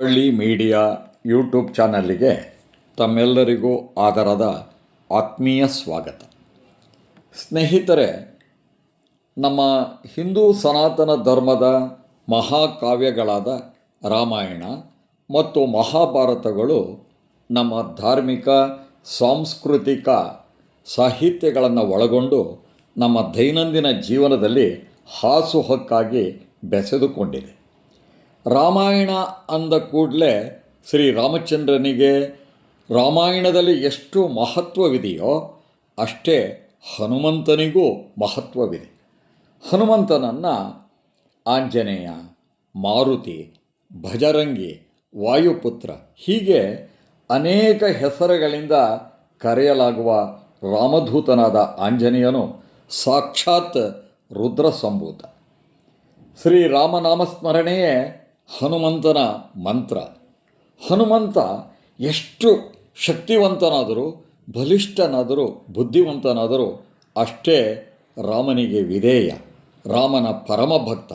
ಹಳ್ಳಿ media YouTube ಚಾನಲ್ಲಿಗೆ ತಮ್ಮೆಲ್ಲರಿಗೂ ಆದರದ ಆತ್ಮೀಯ ಸ್ವಾಗತ. ಸ್ನೇಹಿತರೆ, ನಮ್ಮ ಹಿಂದೂ ಸನಾತನ ಧರ್ಮದ ಮಹಾಕಾವ್ಯಗಳಾದ ರಾಮಾಯಣ ಮತ್ತು ಮಹಾಭಾರತಗಳು ನಮ್ಮ ಧಾರ್ಮಿಕ, ಸಾಂಸ್ಕೃತಿಕ ಸಾಹಿತ್ಯಗಳನ್ನು ಒಳಗೊಂಡು ನಮ್ಮ ದೈನಂದಿನ ಜೀವನದಲ್ಲಿ ಹಾಸುಹೊಕ್ಕಾಗಿ ಬೆಸೆದುಕೊಂಡಿದೆ ರಾಮಾಯಣ ಅಂದ ಕೂಡಲೇ ಶ್ರೀ ರಾಮಚಂದ್ರನಿಗೆ ರಾಮಾಯಣದಲ್ಲಿ ಎಷ್ಟು ಮಹತ್ವವಿದೆಯೋ ಅಷ್ಟೇ ಹನುಮಂತನಿಗೂ ಮಹತ್ವವಿದೆ. ಹನುಮಂತನನ್ನು ಆಂಜನೇಯ, ಮಾರುತಿ, ಭಜರಂಗಿ, ವಾಯುಪುತ್ರ ಹೀಗೆ ಅನೇಕ ಹೆಸರುಗಳಿಂದ ಕರೆಯಲಾಗುವ ರಾಮಧೂತನಾದ ಆಂಜನೇಯನು ಸಾಕ್ಷಾತ್ ರುದ್ರ ಸಂಭೂತ ಶ್ರೀರಾಮನಾಮ ಸ್ಮರಣೆಯೇ ಹನುಮಂತನ ಮಂತ್ರ. ಹನುಮಂತ ಎಷ್ಟು ಶಕ್ತಿವಂತನಾದರೂ, ಬಲಿಷ್ಠನಾದರೂ, ಬುದ್ಧಿವಂತನಾದರೂ ಅಷ್ಟೇ ರಾಮನಿಗೆ ವಿಧೇಯ, ರಾಮನ ಪರಮ ಭಕ್ತ.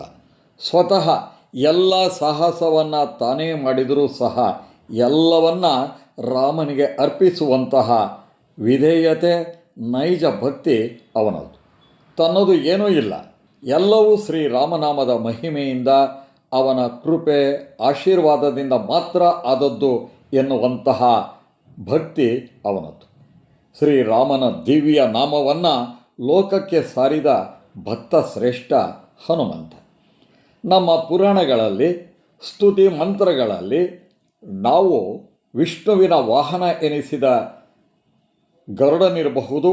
ಸ್ವತಃ ಎಲ್ಲ ಸಾಹಸವನ್ನು ತಾನೇ ಮಾಡಿದರೂ ಸಹ ಎಲ್ಲವನ್ನ ರಾಮನಿಗೆ ಅರ್ಪಿಸುವಂತಹ ವಿಧೇಯತೆ, ನೈಜ ಭಕ್ತಿ ಅವನದು. ತನ್ನದು ಏನೂ ಇಲ್ಲ. ಎಲ್ಲವೂ ಶ್ರೀರಾಮನಾಮದ ಮಹಿಮೆಯಿಂದ ಅವನ ಕೃಪೆ ಆಶೀರ್ವಾದದಿಂದ ಮಾತ್ರ ಆದದ್ದು ಎನ್ನುವಂತಹ ಭಕ್ತಿ ಅವನದ್ದು. ಶ್ರೀರಾಮನ ದಿವ್ಯ ನಾಮವನ್ನು ಲೋಕಕ್ಕೆ ಸಾರಿದ ಭಕ್ತ ಶ್ರೇಷ್ಠ ಹನುಮಂತ. ನಮ್ಮ ಪುರಾಣಗಳಲ್ಲಿ, ಸ್ತುತಿ ಮಂತ್ರಗಳಲ್ಲಿ ನಾವು ವಿಷ್ಣುವಿನ ವಾಹನ ಎನಿಸಿದ ಗರುಡನಿರಬಹುದು,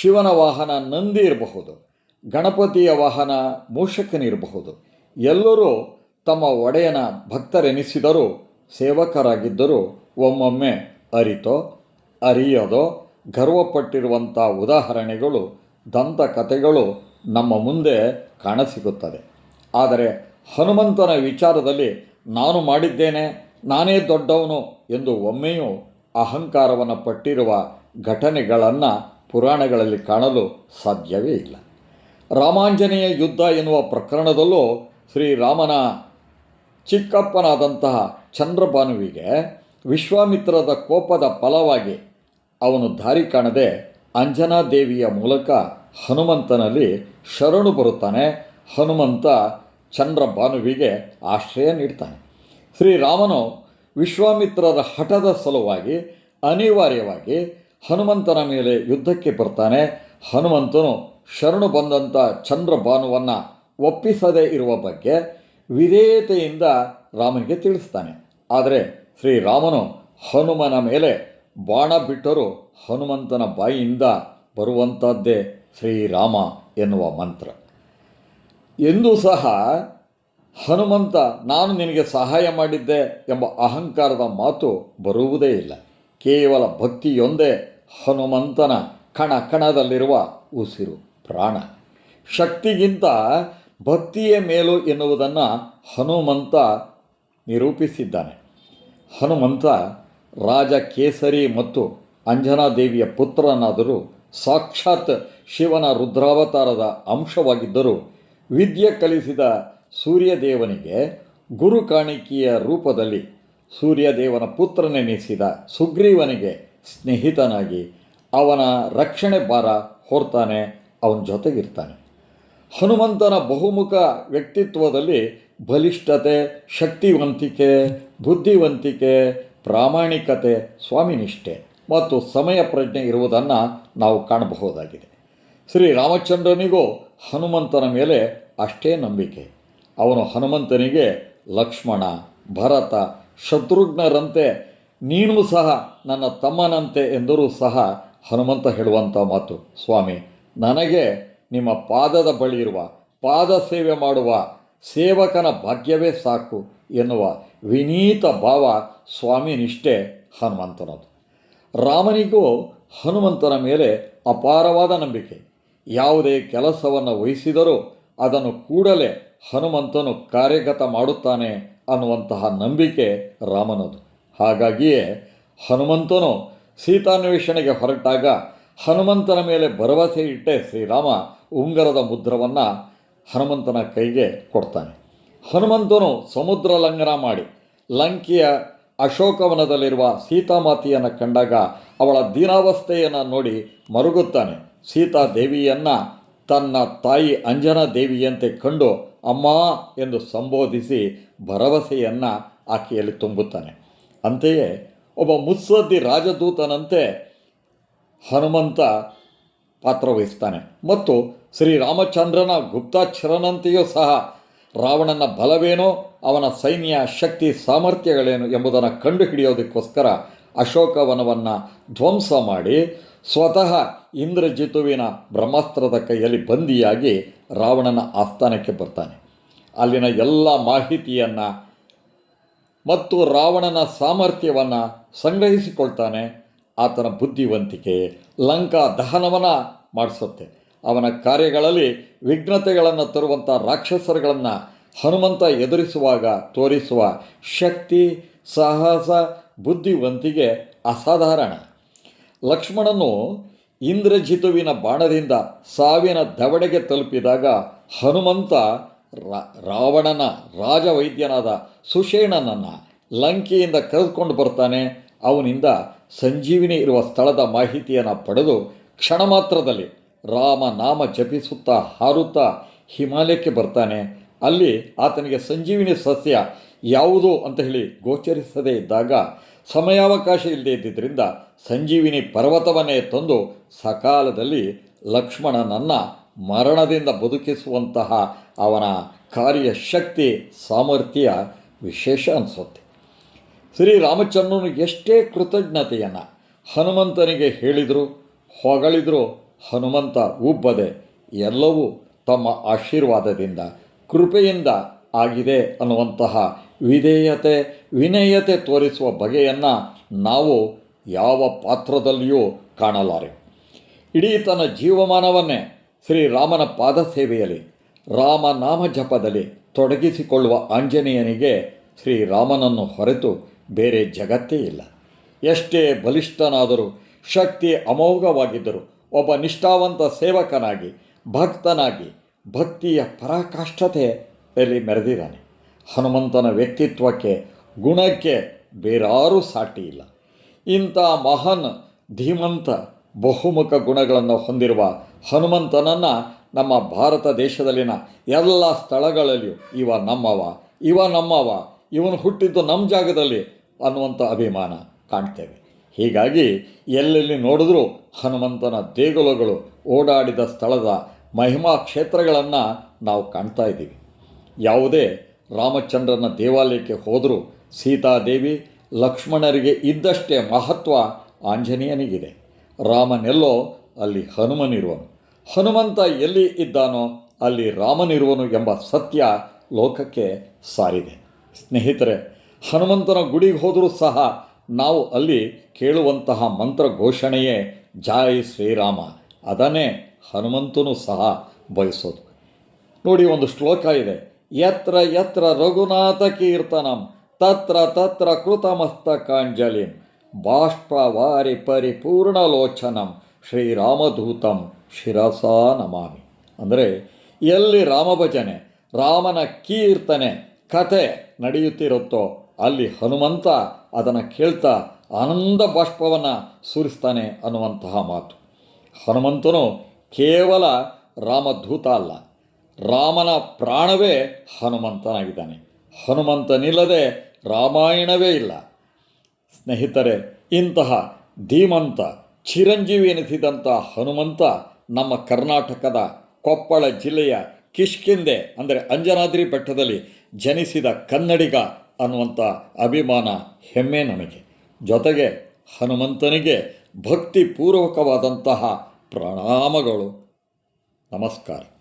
ಶಿವನ ವಾಹನ ನಂದಿ ಇರಬಹುದು, ಗಣಪತಿಯ ವಾಹನ ಮೂಷಕನಿರಬಹುದು ಎಲ್ಲರೂ ತಮ್ಮ ಒಡೆಯನ ಭಕ್ತರೆನಿಸಿದರೂ ಸೇವಕರಾಗಿದ್ದರೂ ಒಮ್ಮೊಮ್ಮೆ ಅರಿತೋ, ಅರಿಯದೋ ಗರ್ವಪಟ್ಟಿರುವಂಥ ಉದಾಹರಣೆಗಳು ದಂತಕಥೆಗಳು ನಮ್ಮ ಮುಂದೆ ಕಾಣಸಿಗುತ್ತದೆ. ಆದರೆ ಹನುಮಂತನ ವಿಚಾರದಲ್ಲಿ ನಾನು ಮಾಡಿದ್ದೇನೆ, ನಾನೇ ದೊಡ್ಡವನು ಎಂದು ಒಮ್ಮೆಯೂ ಅಹಂಕಾರವನ್ನು ಪಟ್ಟಿರುವ ಘಟನೆಗಳನ್ನು ಪುರಾಣಗಳಲ್ಲಿ ಕಾಣಲು ಸಾಧ್ಯವೇ ಇಲ್ಲ. ರಾಮಾಂಜನೇಯ ಯುದ್ಧ ಎನ್ನುವ ಪ್ರಕರಣದಲ್ಲೂ ಶ್ರೀರಾಮನ ಚಿಕ್ಕಪ್ಪನಾದಂತಹ ಚಂದ್ರಭಾನುವಿಗೆ ವಿಶ್ವಾಮಿತ್ರದ ಕೋಪದ ಫಲವಾಗಿ ಅವನು ದಾರಿ ಕಾಣದೆ ಅಂಜನಾದೇವಿಯ ಮೂಲಕ ಹನುಮಂತನಲ್ಲಿ ಶರಣು ಬರುತ್ತಾನೆ. ಹನುಮಂತ ಚಂದ್ರಭಾನುವಿಗೆ ಆಶ್ರಯ ನೀಡ್ತಾನೆ. ಶ್ರೀರಾಮನು ವಿಶ್ವಾಮಿತ್ರರ ಹಠದ ಸಲುವಾಗಿ ಅನಿವಾರ್ಯವಾಗಿ ಹನುಮಂತನ ಮೇಲೆ ಯುದ್ಧಕ್ಕೆ ಬರ್ತಾನೆ. ಹನುಮಂತನು ಶರಣು ಬಂದಂಥ ಚಂದ್ರಭಾನುವನ್ನು ಒಪ್ಪಿಸದೇ ಇರುವ ಬಗ್ಗೆ ವಿಧೇಯತೆಯಿಂದ ರಾಮನಿಗೆ ತಿಳಿಸ್ತಾನೆ. ಆದರೆ ಶ್ರೀರಾಮನು ಹನುಮನ ಮೇಲೆ ಬಾಣ ಬಿಟ್ಟರೂ ಹನುಮಂತನ ಬಾಯಿಯಿಂದ ಬರುವಂಥದ್ದೇ ಶ್ರೀರಾಮ ಎನ್ನುವ ಮಂತ್ರ. ಎಂದೂ ಸಹ ಹನುಮಂತ, ನಾನು ನಿನಗೆ ಸಹಾಯ ಮಾಡಿದ್ದೆ ಎಂಬ ಅಹಂಕಾರದ ಮಾತು ಬರುವುದೇ ಇಲ್ಲ. ಕೇವಲ ಭಕ್ತಿಯೊಂದೇ ಹನುಮಂತನ ಕಣ ಕಣದಲ್ಲಿರುವ ಉಸಿರು, ಪ್ರಾಣ. ಶಕ್ತಿಗಿಂತ ಭಕ್ತಿಯೇ ಮೇಲು ಎನ್ನುವುದನ್ನು ಹನುಮಂತ ನಿರೂಪಿಸಿದ್ದಾನೆ. ಹನುಮಂತ ರಾಜ ಕೇಸರಿ ಮತ್ತು ಅಂಜನಾದೇವಿಯ ಪುತ್ರನಾದರೂ ಸಾಕ್ಷಾತ್ ಶಿವನ ರುದ್ರಾವತಾರದ ಅಂಶವಾಗಿದ್ದರೂ ವಿದ್ಯೆ ಕಲಿಸಿದ ಸೂರ್ಯದೇವನಿಗೆ ಗುರು ಕಾಣಿಕೆಯ ರೂಪದಲ್ಲಿ ಸೂರ್ಯದೇವನ ಪುತ್ರನೆನಿಸಿದ ಸುಗ್ರೀವನಿಗೆ ಸ್ನೇಹಿತನಾಗಿ ಅವನ ರಕ್ಷಣೆ ಭಾರ ಹೊರ್ತಾನೆ, ಅವನ ಜೊತೆಗಿರ್ತಾನೆ. ಹನುಮಂತನ ಬಹುಮುಖ ವ್ಯಕ್ತಿತ್ವದಲ್ಲಿ ಬಲಿಷ್ಠತೆ, ಶಕ್ತಿವಂತಿಕೆ, ಬುದ್ಧಿವಂತಿಕೆ, ಪ್ರಾಮಾಣಿಕತೆ, ಸ್ವಾಮಿನಿಷ್ಠೆ ಮತ್ತು ಸಮಯ ಪ್ರಜ್ಞೆ ಇರುವುದನ್ನು ನಾವು ಕಾಣಬಹುದಾಗಿದೆ. ಶ್ರೀರಾಮಚಂದ್ರನಿಗೂ ಹನುಮಂತನ ಮೇಲೆ ಅಷ್ಟೇ ನಂಬಿಕೆ. ಅವನು ಹನುಮಂತನಿಗೆ ಲಕ್ಷ್ಮಣ, ಭರತ, ಶತ್ರುಘ್ನರಂತೆ ನೀನು ಸಹ ನನ್ನ ತಮ್ಮನಂತೆ ಎಂದರೂ ಸಹ ಹನುಮಂತ ಹೇಳುವಂಥ ಮಾತು. ಸ್ವಾಮಿ, ನನಗೆ ನಿಮ್ಮ ಪಾದದ ಬಳಿ ಇರುವ, ಪಾದ ಸೇವೆ ಮಾಡುವ, ಸೇವಕನ ಭಾಗ್ಯವೇ ಸಾಕು ಎನ್ನುವ ವಿನೀತ ಭಾವ ಸ್ವಾಮಿ ನಿಷ್ಠೆ ಹನುಮಂತನದು. ರಾಮನಿಗೂ ಹನುಮಂತನ ಮೇಲೆ ಅಪಾರವಾದ ನಂಬಿಕೆ. ಯಾವುದೇ ಕೆಲಸವನ್ನು ವಹಿಸಿದರೂ ಅದನ್ನು ಕೂಡಲೇ ಹನುಮಂತನು ಕಾರ್ಯಗತ ಮಾಡುತ್ತಾನೆ ಅನ್ನುವಂತಹ ನಂಬಿಕೆ ರಾಮನದು. ಹಾಗಾಗಿಯೇ ಹನುಮಂತನು ಸೀತಾನ್ವೇಷಣೆಗೆ ಹೊರಟಾಗ ಹನುಮಂತನ ಮೇಲೆ ಭರವಸೆ ಇಟ್ಟೇ ಶ್ರೀರಾಮ ಉಂಗರದ ಮುದ್ರವನ್ನು ಹನುಮಂತನ ಕೈಗೆ ಕೊಡ್ತಾನೆ. ಹನುಮಂತನು ಸಮುದ್ರ ಲಂಘನ ಮಾಡಿ ಲಂಕೆಯ ಅಶೋಕವನದಲ್ಲಿರುವ ಸೀತಾಮಾತೆಯನ್ನು ಕಂಡಾಗ ಅವಳ ದೀನಾವಸ್ಥೆಯನ್ನು ನೋಡಿ ಮರುಗುತ್ತಾನೆ. ಸೀತಾದೇವಿಯನ್ನು ತನ್ನ ತಾಯಿ ಅಂಜನಾ ದೇವಿಯಂತೆ ಕಂಡು ಅಮ್ಮ ಎಂದು ಸಂಬೋಧಿಸಿ ಭರವಸೆಯನ್ನು ಆಕೆಯಲ್ಲಿ ತುಂಬುತ್ತಾನೆ. ಅಂತೆಯೇ ಒಬ್ಬ ಮುತ್ಸದ್ದಿ ರಾಜದೂತನಂತೆ ಹನುಮಂತ ಪಾತ್ರವಹಿಸ್ತಾನೆ ಮತ್ತು ಶ್ರೀರಾಮಚಂದ್ರನ ಗುಪ್ತಾಕ್ಷರನಂತೆಯೂ ಸಹ ರಾವಣನ ಬಲವೇನೋ, ಅವನ ಸೈನ್ಯ ಶಕ್ತಿ ಸಾಮರ್ಥ್ಯಗಳೇನು ಎಂಬುದನ್ನು ಕಂಡುಹಿಡಿಯೋದಕ್ಕೋಸ್ಕರ ಅಶೋಕವನವನ್ನು ಧ್ವಂಸ ಮಾಡಿ ಸ್ವತಃ ಇಂದ್ರಜಿತುವಿನ ಬ್ರಹ್ಮಾಸ್ತ್ರದ ಕೈಯಲ್ಲಿ ಬಂದಿಯಾಗಿ ರಾವಣನ ಆಸ್ಥಾನಕ್ಕೆ ಬರ್ತಾನೆ. ಅಲ್ಲಿನ ಎಲ್ಲ ಮಾಹಿತಿಯನ್ನು ಮತ್ತು ರಾವಣನ ಸಾಮರ್ಥ್ಯವನ್ನು ಸಂಗ್ರಹಿಸಿಕೊಳ್ತಾನೆ. ಆತನ ಬುದ್ಧಿವಂತಿಕೆ ಲಂಕಾ ದಹನವನ್ನು ಮಾಡಿಸುತ್ತೆ. ಅವನ ಕಾರ್ಯಗಳಲ್ಲಿ ವಿಘ್ನತೆಗಳನ್ನು ತರುವಂಥ ರಾಕ್ಷಸರುಗಳನ್ನು ಹನುಮಂತ ಎದುರಿಸುವಾಗ ತೋರಿಸುವ ಶಕ್ತಿ, ಸಾಹಸ ಬುದ್ಧಿವಂತಿಗೆ ಅಸಾಧಾರಣ. ಲಕ್ಷ್ಮಣನು ಇಂದ್ರಜಿತುವಿನ ಬಾಣದಿಂದ ಸಾವಿನ ದವಡೆಗೆ ತಲುಪಿದಾಗ ಹನುಮಂತ ರಾವಣನ, ರಾಜವೈದ್ಯನಾದ ಸುಷೇಣನನ್ನು ಲಂಕೆಯಿಂದ ಕರೆದುಕೊಂಡು ಬರ್ತಾನೆ. ಅವನಿಂದ ಸಂಜೀವಿನಿ ಇರುವ ಸ್ಥಳದ ಮಾಹಿತಿಯನ್ನು ಪಡೆದು ಕ್ಷಣ ಮಾತ್ರದಲ್ಲಿ ರಾಮ ನಾಮ ಜಪಿಸುತ್ತಾ ಹಾರುತ್ತಾ ಹಿಮಾಲಯಕ್ಕೆ ಬರ್ತಾನೆ. ಅಲ್ಲಿ ಆತನಿಗೆ ಸಂಜೀವಿನಿ ಸಸ್ಯ ಯಾವುದು ಅಂತ ಹೇಳಿ ಗೋಚರಿಸದೇ ಇದ್ದಾಗ ಸಮಯಾವಕಾಶ ಇಲ್ಲದೆ ಇದ್ದಿದ್ದರಿಂದ ಸಂಜೀವಿನಿ ಪರ್ವತವನ್ನೇ ತಂದು ಸಕಾಲದಲ್ಲಿ ಲಕ್ಷ್ಮಣನನ್ನು ಮರಣದಿಂದ ಬದುಕಿಸುವಂತಹ ಅವನ ಕಾರ್ಯಶಕ್ತಿ ಸಾಮರ್ಥ್ಯ ವಿಶೇಷ ಅನಿಸುತ್ತೆ. ಶ್ರೀರಾಮಚಂದ್ರನು ಎಷ್ಟೇ ಕೃತಜ್ಞತೆಯನ್ನು ಹನುಮಂತನಿಗೆ ಹೇಳಿದರು, ಹೊಗಳಿದ್ರು, ಹನುಮಂತ ಉಬ್ಬದೆ ಎಲ್ಲವೂ ತಮ್ಮ ಆಶೀರ್ವಾದದಿಂದ, ಕೃಪೆಯಿಂದ ಆಗಿದೆ ಅನ್ನುವಂತಹ ವಿಧೇಯತೆ, ವಿನಯತೆ ತೋರಿಸುವ ಬಗೆಯನ್ನು ನಾವು ಯಾವ ಪಾತ್ರದಲ್ಲಿಯೂ ಕಾಣಲಾರೆ. ಇಡೀ ತನ್ನ ಜೀವಮಾನವನ್ನೇ ಶ್ರೀರಾಮನ ಪಾದ ಸೇವೆಯಲ್ಲಿ ರಾಮನಾಮ ಜಪದಲ್ಲಿ ತೊಡಗಿಸಿಕೊಳ್ಳುವ ಆಂಜನೇಯನಿಗೆ ಶ್ರೀರಾಮನನ್ನು ಹೊರತು ಬೇರೆ ಜಗತ್ತೇ ಇಲ್ಲ. ಎಷ್ಟೇ ಬಲಿಷ್ಠನಾದರೂ, ಶಕ್ತಿ ಅಮೋಘವಾಗಿದ್ದರೂ, ಒಬ್ಬ ನಿಷ್ಠಾವಂತ ಸೇವಕನಾಗಿ, ಭಕ್ತನಾಗಿ, ಭಕ್ತಿಯ ಪರಾಕಾಷ್ಠತೆಯಲ್ಲಿ ಮೆರೆದಿದ್ದಾನೆ. ಹನುಮಂತನ ವ್ಯಕ್ತಿತ್ವಕ್ಕೆ, ಗುಣಕ್ಕೆ ಬೇರಾರೂ ಸಾಟಿ ಇಲ್ಲ. ಇಂಥ ಮಹಾನ್, ಧೀಮಂತ, ಬಹುಮುಖ ಗುಣಗಳನ್ನು ಹೊಂದಿರುವ ಹನುಮಂತನನ್ನು ನಮ್ಮ ಭಾರತ ದೇಶದಲ್ಲಿನ ಎಲ್ಲ ಸ್ಥಳಗಳಲ್ಲಿಯೂ ಇವ ನಮ್ಮವ ಇವ ನಮ್ಮವ ಇವನು ಹುಟ್ಟಿದ್ದು ನಮ್ಮ ಜಾಗದಲ್ಲಿ ಅನ್ನುವಂಥ ಅಭಿಮಾನ ಕಾಣ್ತೇವೆ. ಹೀಗಾಗಿ ಎಲ್ಲೆಲ್ಲಿ ನೋಡಿದ್ರೂ ಹನುಮಂತನ ದೇಗುಲಗಳು ಓಡಾಡಿದ ಸ್ಥಳದ ಮಹಿಮಾ ಕ್ಷೇತ್ರಗಳನ್ನು ನಾವು ಕಾಣ್ತಾ ಇದ್ದೀವಿ. ಯಾವುದೇ ರಾಮಚಂದ್ರನ ದೇವಾಲಯಕ್ಕೆ ಹೋದರೂ ಸೀತಾದೇವಿ ಲಕ್ಷ್ಮಣರಿಗೆ ಇದ್ದಷ್ಟೇ ಮಹತ್ವ ಆಂಜನೇಯನಿಗಿದೆ. ರಾಮನೆಲ್ಲೋ ಅಲ್ಲಿ ಹನುಮನಿರುವನು. ಹನುಮಂತ ಎಲ್ಲಿ ಇದ್ದಾನೋ ಅಲ್ಲಿ ರಾಮನಿರುವನು ಎಂಬ ಸತ್ಯ ಲೋಕಕ್ಕೆ ಸಾರಿದೆ. ಸ್ನೇಹಿತರೆ, ಹನುಮಂತನ ಗುಡಿಗೆ ಹೋದರೂ ಸಹ ನಾವು ಅಲ್ಲಿ ಕೇಳುವಂತಹ ಮಂತ್ರ ಘೋಷಣೆಯೇ ಜಾಯ್ ಶ್ರೀರಾಮ. ಅದನ್ನೇ ಹನುಮಂತನೂ ಸಹ ಬಯಸೋದು. ನೋಡಿ, ಒಂದು ಶ್ಲೋಕ ಇದೆ. ಯತ್ರ ಯತ್ರ ರಘುನಾಥ ಕೀರ್ತನಂ, ತತ್ರ ತತ್ರ ಕೃತಮಸ್ತಕಾಂಜಲಿಂ, ಬಾಷ್ಪವಾರಿ ಪರಿಪೂರ್ಣಲೋಚನಂ ಶ್ರೀರಾಮಧೂತಂ ಶಿರಸಾ ನಮಾಮಿ. ಅಂದರೆ, ಎಲ್ಲಿ ರಾಮಭಜನೆ, ರಾಮನ ಕೀರ್ತನೆ, ಕಥೆ ನಡೆಯುತ್ತಿರುತ್ತೋ, ಅಲ್ಲಿ ಹನುಮಂತ ಅದನ್ನು ಕೇಳ್ತಾ ಆನಂದ ಬಾಷ್ಪವನ್ನು ಸುರಿಸ್ತಾನೆ ಅನ್ನುವಂತಹ ಮಾತು. ಹನುಮಂತನು ಕೇವಲ ರಾಮಧೂತ ಅಲ್ಲ, ರಾಮನ ಪ್ರಾಣವೇ ಹನುಮಂತನಾಗಿದ್ದಾನೆ. ಹನುಮಂತನಿಲ್ಲದೆ ರಾಮಾಯಣವೇ ಇಲ್ಲ. ಸ್ನೇಹಿತರೆ, ಇಂತಹ ಧೀಮಂತ, ಚಿರಂಜೀವಿ ಎನಿಸಿದಂಥ ಹನುಮಂತ ನಮ್ಮ ಕರ್ನಾಟಕದ ಕೊಪ್ಪಳ ಜಿಲ್ಲೆಯ ಕಿಷ್ಕಿಂದೆ ಅಂದರೆ ಅಂಜನಾದ್ರಿ ಬೆಟ್ಟದಲ್ಲಿ ಜನಿಸಿದ ಕನ್ನಡಿಗ ಅನ್ನುವಂಥ ಅಭಿಮಾನ ಹೆಮ್ಮೆ ನನಗೆ. ಜೊತೆಗೆ ಹನುಮಂತನಿಗೆ ಭಕ್ತಿಪೂರ್ವಕವಾದಂತಹ ಪ್ರಣಾಮಗಳು. ನಮಸ್ಕಾರ.